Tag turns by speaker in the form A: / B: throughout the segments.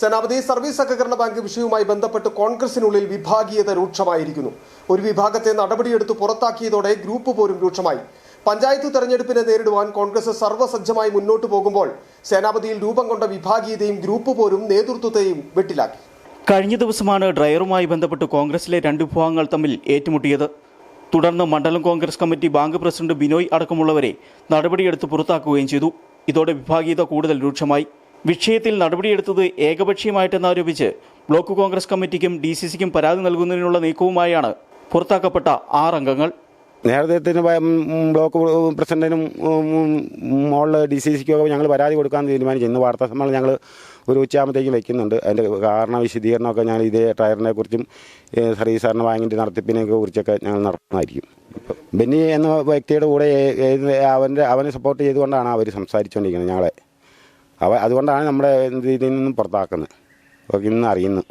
A: സേനാപതി service സഹകരണ bank വിഷയവുമായി ബന്ധപ്പെട്ട് കോൺഗ്രസിനുള്ളിൽ വിഭാഗീയത രൂക്ഷമായിരിക്കുന്നു. ഒരു വിഭാഗത്തെ നടപടിയെടുത്ത് പുറത്താക്കിയതോടെ ഗ്രൂപ്പ് പോരും രൂക്ഷമായി. പഞ്ചായത്ത് തെരഞ്ഞെടുപ്പിനെ നേരിടുവാൻ കോൺഗ്രസ് സർവസജ്ജമായി മുന്നോട്ടു പോകുമ്പോൾ സേനാപതിയിൽ രൂപം കൊണ്ട വിഭാഗീയതയും ഗ്രൂപ്പ് പോരും നേതൃത്വത്തെയും വെട്ടിലാക്കി.
B: കഴിഞ്ഞ ദിവസമാണ് ഡ്രൈവറുമായി ബന്ധപ്പെട്ട് കോൺഗ്രസിലെ രണ്ട് വിഭാഗങ്ങൾ തമ്മിൽ ഏറ്റുമുട്ടിയത്. തുടർന്ന് മണ്ഡലം Congress committee bank president Binoy അടക്കമുള്ളവരെ നടപടിയെടുത്ത് പുറത്താക്കുകയും ചെയ്തു. ഇതോടെ വിഭാഗീയത കൂടുതൽ രൂക്ഷമായി. വിഷയത്തിൽ നടപടിയെടുത്തത് ഏകപക്ഷീയമായിട്ടെന്നാരോപിച്ച് ബ്ലോക്ക് കോൺഗ്രസ് കമ്മിറ്റിക്കും ഡി സി സിക്കും പരാതി നൽകുന്നതിനുള്ള നീക്കവുമായാണ് പുറത്താക്കപ്പെട്ട ആറംഗങ്ങൾ.
C: നേരത്തെ ബ്ലോക്ക് പ്രസിഡന്റിനും മോളിൽ ഡി സി സിക്കും ഒക്കെ ഞങ്ങൾ പരാതി കൊടുക്കാൻ തീരുമാനിച്ചു. ഇന്ന് വാർത്താ സമ്മേളനം ഞങ്ങൾ ഒരു ഉച്ചയാകുമ്പോഴത്തേക്കും വെക്കുന്നുണ്ട്. അതിന്റെ കാരണ വിശദീകരണമൊക്കെ ഞങ്ങൾ ഇതേ ടയറിനെ കുറിച്ചും സർവീസ് സാറിന് വാങ്ങിന്റെ നടത്തിപ്പിനെ കുറിച്ചൊക്കെ ഞങ്ങൾ നടത്തുന്നതായിരിക്കും. ബെന്നി എന്ന വ്യക്തിയുടെ കൂടെ അവന്റെ അവനെ സപ്പോർട്ട് ചെയ്തുകൊണ്ടാണ് അവർ സംസാരിച്ചുകൊണ്ടിരിക്കുന്നത് ഞങ്ങളെ. അവ അതുകൊണ്ടാണ് നമ്മുടെ ഇതിൽ നിന്നും പുറത്താക്കുന്നത്. ഇന്ന് അറിയുന്നു.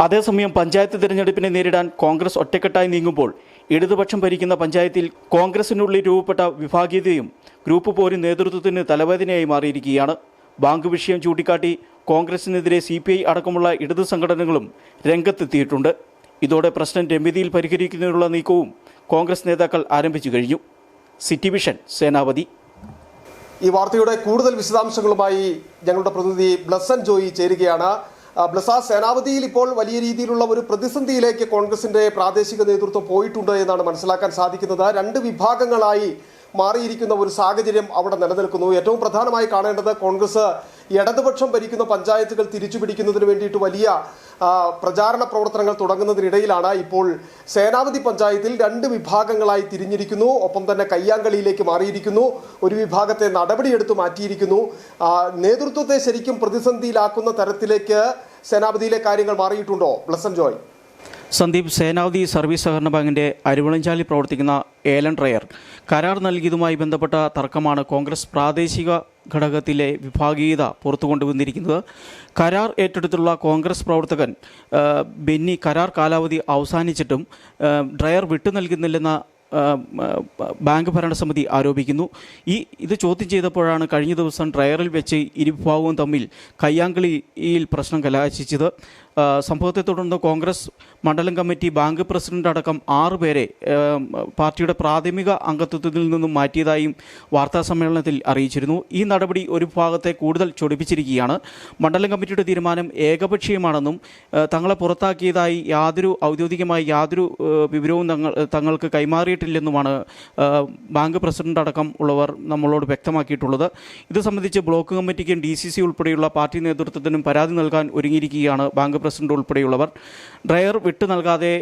B: അതേസമയം പഞ്ചായത്ത് തിരഞ്ഞെടുപ്പിനെ നേരിടാൻ കോൺഗ്രസ് ഒറ്റക്കെട്ടായി നീങ്ങുമ്പോൾ ഇടതുപക്ഷം ഭരിക്കുന്ന പഞ്ചായത്തിൽ കോൺഗ്രസിനുള്ളിൽ രൂപപ്പെട്ട വിഭാഗീയതയും ഗ്രൂപ്പ് പോരും നേതൃത്വത്തിന് തലവേദനയായി മാറിയിരിക്കുകയാണ്. ബാങ്ക് വിഷയം ചൂണ്ടിക്കാട്ടി കോൺഗ്രസിനെതിരെ സി പി ഐ അടക്കമുള്ള ഇടതു സംഘടനകളും രംഗത്തെത്തിയിട്ടുണ്ട്. ഇതോടെ പ്രശ്നം രമ്യതയിൽ പരിഹരിക്കുന്നതിനുള്ള നീക്കവും കോൺഗ്രസ് നേതാക്കൾ ആരംഭിച്ചു കഴിഞ്ഞു. City vision Senapathy.
A: ഈ വാർത്തയുടെ കൂടുതൽ വിശദാംശങ്ങളുമായി ഞങ്ങളുടെ പ്രതിനിധി ബ്ലസൻ ജോയി ചേരുകയാണ്. ബ്ലസ സേനാപതിയിൽ ഇപ്പോൾ വലിയ രീതിയിലുള്ള ഒരു പ്രതിസന്ധിയിലേക്ക് കോൺഗ്രസിന്റെ പ്രാദേശിക നേതൃത്വം പോയിട്ടുണ്ട് എന്നാണ് മനസ്സിലാക്കാൻ സാധിക്കുന്നത്. രണ്ട് വിഭാഗങ്ങളായി മാറിയിരിക്കുന്ന ഒരു സാഹചര്യം അവിടെ നിലനിൽക്കുന്നു. ഏറ്റവും പ്രധാനമായി കാണേണ്ടത് കോൺഗ്രസ് ഇടതുപക്ഷം ഭരിക്കുന്ന പഞ്ചായത്തുകൾ തിരിച്ചു തിരിച്ചുപിടിക്കുന്നതിന് വേണ്ടിയിട്ട് വലിയ പ്രചാരണ പ്രവർത്തനങ്ങൾ തുടങ്ങുന്നതിനിടയിലാണ് ഇപ്പോൾ സേനാപതി പഞ്ചായത്തിൽ രണ്ട് വിഭാഗങ്ങളായി തിരിഞ്ഞിരിക്കുന്നു. ഒപ്പം തന്നെ കയ്യാങ്കളിയിലേക്ക് മാറിയിരിക്കുന്നു. ഒരു വിഭാഗത്തെ നടപടിയെടുത്ത് മാറ്റിയിരിക്കുന്നു. നേതൃത്വത്തെ ശരിക്കും പ്രതിസന്ധിയിലാക്കുന്ന തരത്തിലേക്ക് സേനാപതിയിലെ കാര്യങ്ങൾ മാറിയിട്ടുണ്ടോ? ബ്ലസൻ ജോയ്.
B: സന്ദീപ് സേനാവതി സർവീസ് സഹകരണ ബാങ്കിന്റെ അരുവളഞ്ചാലിൽ പ്രവർത്തിക്കുന്ന ഏലൻ ഡ്രയർ. കരാർ നൽകിയതുമായി ബന്ധപ്പെട്ട തർക്കമാണ് കോൺഗ്രസ് പ്രാദേശിക ഘടകത്തിലെ വിഭാഗീയത പുറത്തു കൊണ്ടുവന്നിരിക്കുന്നത് കരാർ ഏറ്റെടുത്തുള്ള കോൺഗ്രസ് പ്രവർത്തകൻ ബെന്നി കരാർ കാലാവധി അവസാനിച്ചിട്ടും ഡ്രയർ വിട്ടു നൽകുന്നില്ലെന്ന ബാങ്ക് ഭരണസമിതി ആരോപിക്കുന്നു. ഈ ഇത് ചോദ്യം ചെയ്തപ്പോഴാണ് കഴിഞ്ഞ ദിവസം ഡ്രയറിൽ വെച്ച് ഇരുവിഭാഗവും തമ്മിൽ കയ്യാങ്കളിയിൽ പ്രശ്നം കലാശിച്ചത്. സംഭവത്തെ തുടർന്ന് കോൺഗ്രസ് മണ്ഡലം കമ്മിറ്റി ബാങ്ക് പ്രസിഡന്റ് അടക്കം ആറ് പേരെ പാർട്ടിയുടെ പ്രാഥമിക അംഗത്വത്തിൽ നിന്നും മാറ്റിയതായും വാർത്താ സമ്മേളനത്തിൽ അറിയിച്ചിരുന്നു. ഈ നടപടി ഒരു ഭാഗത്തെ കൂടുതൽ ചൊടിപ്പിച്ചിരിക്കുകയാണ്. മണ്ഡലം കമ്മിറ്റിയുടെ തീരുമാനം ഏകപക്ഷീയമാണെന്നും തങ്ങളെ പുറത്താക്കിയതായി യാതൊരു ഔദ്യോഗികമായി യാതൊരു വിവരവും തങ്ങൾ തങ്ങൾക്ക് കൈമാറിയിട്ടില്ലെന്നുമാണ് ബാങ്ക് പ്രസിഡന്റ് അടക്കം ഉള്ളവർ നമ്മളോട് വ്യക്തമാക്കിയിട്ടുള്ളത്. ഇത് സംബന്ധിച്ച് ബ്ലോക്ക് കമ്മിറ്റിക്കും ഡി സി സി ഉൾപ്പെടെയുള്ള പാർട്ടി നേതൃത്വത്തിനും പരാതി നൽകാൻ ഒരുങ്ങിയിരിക്കുകയാണ് ബാങ്ക് പ്രസിഡന്റ് ഉൾപ്പെടെയുള്ളവർ. ഡ്രയർ വിട്ടു നൽകാതെ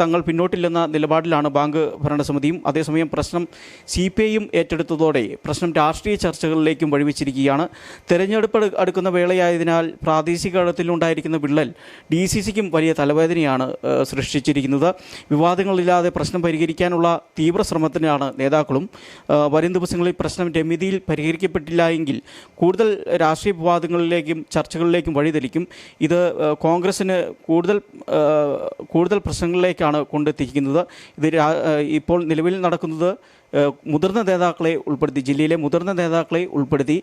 B: തങ്ങൾ പിന്നോട്ടില്ലെന്ന നിലപാടിലാണ് ബാങ്ക് ഭരണസമിതിയും. അതേസമയം പ്രശ്നം സി പി ഐയും ഏറ്റെടുത്തതോടെ പ്രശ്നം രാഷ്ട്രീയ ചർച്ചകളിലേക്കും വഴിവെച്ചിരിക്കുകയാണ്. തെരഞ്ഞെടുപ്പ് അടുക്കുന്ന വേളയായതിനാൽ പ്രാദേശിക ഘടകത്തിലുണ്ടായിരിക്കുന്ന വിള്ളൽ ഡി സി സിക്കും വലിയ തലവേദനയാണ് സൃഷ്ടിച്ചിരിക്കുന്നത്. വിവാദങ്ങളില്ലാതെ പ്രശ്നം പരിഹരിക്കാനുള്ള തീവ്ര ശ്രമത്തിനാണ് നേതാക്കളും. വരും ദിവസങ്ങളിൽ പ്രശ്നം രമിതിയിൽ പരിഹരിക്കപ്പെട്ടില്ല എങ്കിൽ കൂടുതൽ രാഷ്ട്രീയ വിവാദങ്ങളിലേക്കും ചർച്ചകളിലേക്കും വഴിതെളിക്കും. ഇത് ഏഹ്, കോൺഗ്രസിന് കൂടുതൽ കൂടുതൽ പ്രശ്നങ്ങളിലേക്കാണ് കൊണ്ടെത്തിക്കുന്നത് ഇത് ഇപ്പോൾ നിലവിൽ നടക്കുന്നത് മുതിർന്ന നേതാക്കളെ ഉൾപ്പെടുത്തി ജില്ലയിലെ മുതിർന്ന നേതാക്കളെ ഉൾപ്പെടുത്തി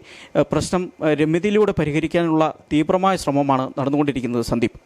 B: പ്രശ്നം രമ്യതയിലൂടെ പരിഹരിക്കാനുള്ള തീവ്രമായ ശ്രമമാണ് നടന്നുകൊണ്ടിരിക്കുന്നത്. സന്ദീപ്.